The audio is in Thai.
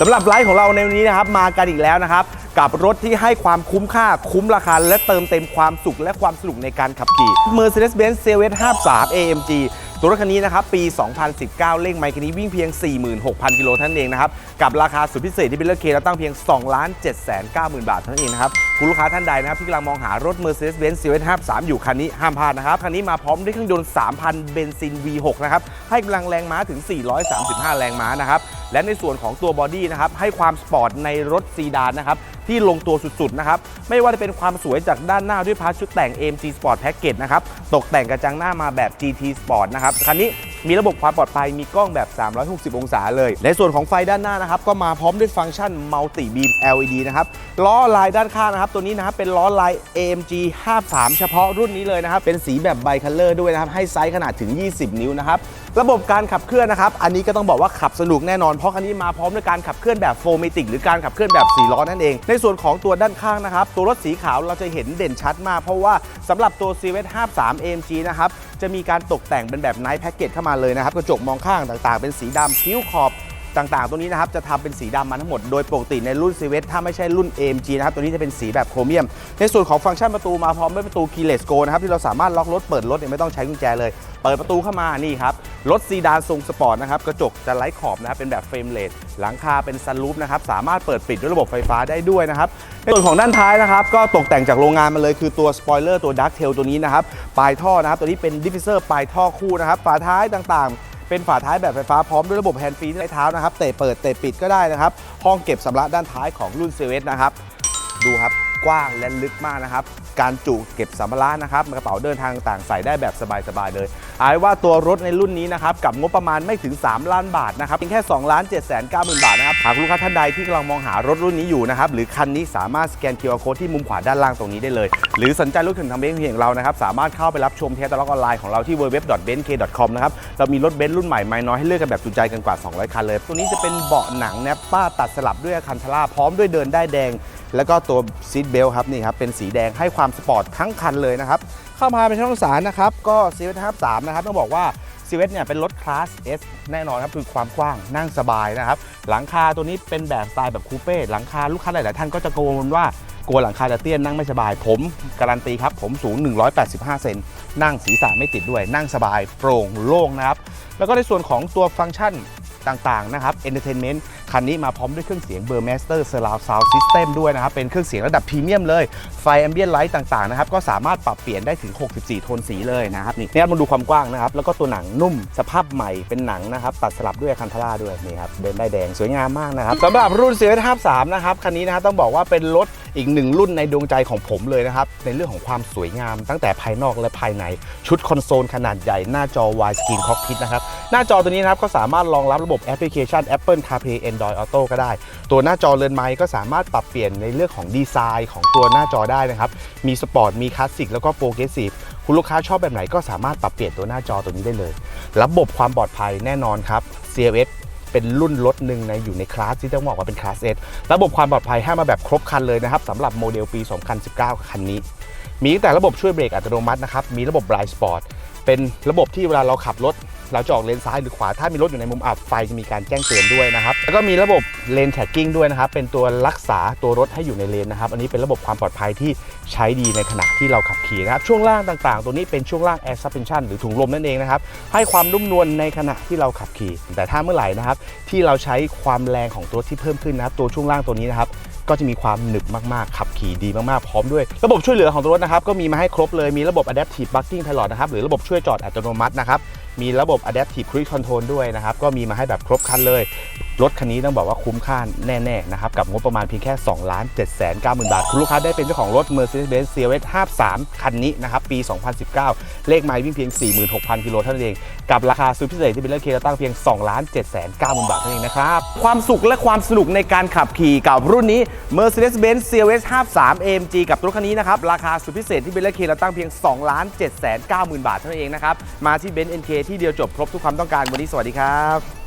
สำหรับไลฟ์ของเราในวันนี้นะครับมากันอีกแล้วนะครับ กับรถที่ให้ความคุ้มค่าคุ้มราคา และเติมเต็มความสุขและความสนุกในการขับขี่ Mercedes-Benz CLS 53 AMG ตัวรถคันนี้นะครับ ปี 2019เลขไมค์คันนี้วิ่งเพียง 46,000 กิโลเท่านั้นเองนะครับ กับราคาสุดพิเศษที่เป็นเลือกเคเราตั้งเพียง 2 7 9 0 0 0 0 บาทเท่านั้นเองนะครับ คุณลูกค้าท่านใดนะครับที่กำลังมองหารถ Mercedes-Benz CLS 53 อยู่คันนี้ห้ามพลาดนะครับ คันนี้มาพร้อมด้วยเครื่องยนต์ 3,000 เบนซิน V6 นะครับ ให้กำลังแรงม้าถึง 435 แรงม้านะครับ และในส่วนของตัวบอดี้นะครับให้ความสปอร์ตในรถซีดานนะครับที่ลงตัวสุดๆนะครับไม่ว่าจะเป็นความสวยจากด้านหน้าด้วยพาร์ทชุดแต่ง AMG Sport Package นะครับตกแต่งกระจังหน้ามาแบบ GT Sport นะครับคันนี้ มีระบบความปลอดภัยมีกล้องแบบ 360 องศาเลย ในส่วนของไฟด้านหน้านะครับก็มาพร้อมด้วยฟังก์ชัน Multi Beam LED นะครับล้อลายด้านข้างนะครับตัวนี้นะครับเป็นล้อลาย AMG 53 เฉพาะรุ่นนี้เลยนะครับเป็นสีแบบไบคัลเลอร์ด้วยนะครับให้ไซส์ขนาดถึง 20 นิ้วนะครับระบบการขับเคลื่อนนะครับอันนี้ก็ต้องบอกว่าขับสนุกแน่นอนเพราะคันนี้มาพร้อมด้วยการขับเคลื่อนแบบโฟมิติกหรือการขับเคลื่อนแบบ4ล้อนั่นเอง ในส่วนของตัวด้านข้างนะครับตัวรถสีขาวเราจะเห็นเด่นชัดมาก เพราะว่าสำหรับตัว c v 53 AMG นะครับจะมีการตกแต่งเป็นแบบไนท์แพ็กเกจเข้ามาเลยนะครับกระจกมองข้างต่างๆ เป็นสีดำคิ้วขอบ ต่างๆ ตัวนี้นะครับจะทำเป็นสีดำมาทั้งหมดโดยปกติในรุ่น c v ถ้าไม่ใช่รุ่น AMG นะครับตัวนี้จะเป็นสีแบบโครเมียม ในส่วนของฟังก์ชันประตูมาพร้อมด้วยประตู Keyless Go นะครับที่เราสามารถล็อกรถเปิดรถเนี่ยไม่ต้องใช้กุญแจเลย เปิดประตูเข้ามานี่ครับรถซีดานทรงสปอร์ตนะครับกระจกจะไร้ขอบนะครับเป็นแบบเฟรมเลสหลังคาเป็นซันรูฟนะครับสามารถเปิดปิดด้วยระบบไฟฟ้าได้ด้วยนะครับในส่วนของด้านท้ายนะครับก็ตกแต่งจากโรงงานมาเลยคือตัวสปอยเลอร์ตัวดักเทลตัวนี้นะครับปลายท่อนะครับตัวนี้เป็นดิฟฟิเซอร์ปลายท่อคู่นะครับฝาท้ายต่างๆ เป็นฝาท้ายแบบไฟฟ้าพร้อมด้วยระบบแฮนด์ฟรีใช้เท้านะครับเตะเปิดเตะปิดก็ได้นะครับห้องเก็บสำระด้านท้ายของรุ่นเซเว่นนะครับดูครับ กว้างและลึกมากนะครับ การจุเก็บสัมภาระนะครับกระเป๋าเดินทางต่างใส่ได้แบบสบายๆเลยอายว่าตัวรถในรุ่นนี้นะครับกับงบประมาณไม่ถึง 3 ล้านบาทนะครับเพียงแค่2ล้าน7 9 0 0 0 0 บาทนะครับหากลูกค้าท่านใดที่กำลังมองหารถรุ่นนี้อยู่นะครับหรือคันนี้สามารถสแกน QR Code ที่มุมขวาด้านล่างตรงนี้ได้เลย หรือสนใจรถถึงทำเองเพียงเรานะครับสามารถเข้าไปรับชมเทสตลอกออนไลน์ของเราที่ www.benk.com นะครับเรามีรถเบนซ์รุ่นใหม่ไม่น้อยให้เลือกกันแบบจุใจกันกว่า 200 คันเลย ตัวนี้จะเป็นเบาะหนังแนปป้าตัดสลับด้วยอะคันทล่าพร้อมด้วยเดินได้แดง แล้วก็ตัวซีทเบลครับนี่ครับเป็นสีแดงให้ความสปอร์ตทั้งคันเลยนะครับเข้ามาเป็นช่องสารนะครับก็ซีเวททับสามนะครับต้องบอกว่าซีเวทเนี่ยเป็นรถคลาส S แน่นอนครับคือความกว้างนั่งสบายนะครับหลังคาตัวนี้เป็นแบบสไตล์แบบคูเป้หลังคาลูกค้าหลายๆท่านก็จะกังวลว่ากลัวหลังคาจะเตี้ยนนั่งไม่สบาย ผมการันตีครับ ผมสูง 185 เซนนั่งศีรษะไม่ติดด้วย นั่งสบายโปร่งโล่งนะครับ แล้วก็ในส่วนของตัวฟังก์ชันต่างๆนะครับ Entertainment คันนี้มาพร้อมด้วยเครื่องเสียง b u r m a s t e r Surround Sound System ด้วยนะครับ เป็นเครื่องเสียงระดับพรีเมียมเลย ไฟ Ambient Light ต่างๆนะครับ ก็สามารถปรับเปลี่ยนได้ถึง 64 โทนสีเลยนะครับ นี่นี่ครับมาดูความกว้างนะครับ แล้วก็ตัวหนังนุ่ม สภาพใหม่เป็นหนังนะครับ ตัดสลับด้วยคันทล่าด้วย นี่ครับ เดินได้แดงสวยงามมากนะครับสำหรับรุ่น c ี5 3นะครับ คันนี้นะครับต้องบอกว่าเป็นรถอีกหนึ่งรุ่นในดวงใจของผมเลยนะครับ ในเรื่องของความสวยงาม ตั้งแต่ภายนอกและภายในชุดคอนโซลขนาดใหญ่หน้าจอ Wide Screen Cockpit นะครับหน้าจอตัวนี้นะครับก็สามารถรองรับระบบแอปพลิเคชัน Apple CarPlay Android Auto ก็ได้ ตัวหน้าจอเรือนไม้ก็สามารถปรับเปลี่ยนในเรื่องของดีไซน์ของตัวหน้าจอได้นะครับ มีสปอร์ต มีคลาสสิก แล้วก็โปรเกรสซีฟคุณลูกค้าชอบแบบไหนก็สามารถปรับเปลี่ยนตัวหน้าจอตัวนี้ได้เลย ระบบความปลอดภัยแน่นอนครับ CLS เป็นรุ่นรถหนึ่งในอยู่ในคลาสที่ต้องบอกว่าเป็นคลาส S ระบบความปลอดภัยให้มาแบบครบคันเลยนะครับสำหรับโมเดลปี 2019 คันนี้ มีตั้งแต่ระบบช่วยเบรกอัตโนมัตินะครับ มีระบบ Blind Spot เป็นระบบที่เวลาเราขับรถ เราจะออกเลนซ้ายหรือขวาถ้ามีรถอยู่ในมุมอับไฟจะมีการแจ้งเตือนด้วยนะครับแล้วก็มีระบบเลนแท็กกิ้งด้วยนะครับเป็นตัวรักษาตัวรถให้อยู่ในเลนนะครับอันนี้เป็นระบบความปลอดภัยที่ใช้ดีในขณะที่เราขับขี่นะครับช่วงล่างต่างๆ ตัวนี้เป็นช่วงล่าง air suspension หรือถุงลมนั่นเองนะครับให้ความนุ่มนวลในขณะที่เราขับขี่ แต่ถ้าเมื่อไหร่นะครับที่เราใช้ความแรงของตัวที่เพิ่มขึ้นนะครับตัวช่วงล่างตัวนี้นะครับก็จะมีความหนึบมากๆ ขับขี่ดีมากๆ พร้อมด้วย ระบบช่วยเหลือของตัวรถนะครับ ก็มีมาให้ครบเลย มีระบบ Adaptive Parking Pilot นะครับ หรือระบบช่วยจอดอัตโนมัตินะครับ มีระบบ Adaptive Cruise Control ด้วยนะครับ ก็มีมาให้แบบครบครันเลย รถคันนี้ต้องบอกว่าคุ้มค่าแน่ๆนะครับกับงบประมาณเพียงแค่ 2 ล้าน7 9 0 0 0 บาท คุณลูกค้าได้เป็นเจ้าของรถ Mercedes-Benz CLS 53 คันนี้นะครับปี 2019 เลขไมล์วิ่งเพียง 46,000 กิโลเท่านั้นเอง กับราคาสุดพิเศษที่เป็นเลือกเคราตั้งเพียง 2 ล้าน7 9 0 0 0 บาทเท่านั้นเองนะครับความสุขและความสนุกในการขับขี่กับรุ่นนี้ Mercedes-Benz CLS 53 AMG กับรถคันนี้นะครับราคาสุดพิเศษที่เป็นเลือกเคราตั้งเพียง 2 ล้าน7 9 0 0 0 บาทเท่านั้นเองนะครับมาที่ Benz NK ที่เดียวจบครบทุกความต้องการวันนี้สวัสดีครับ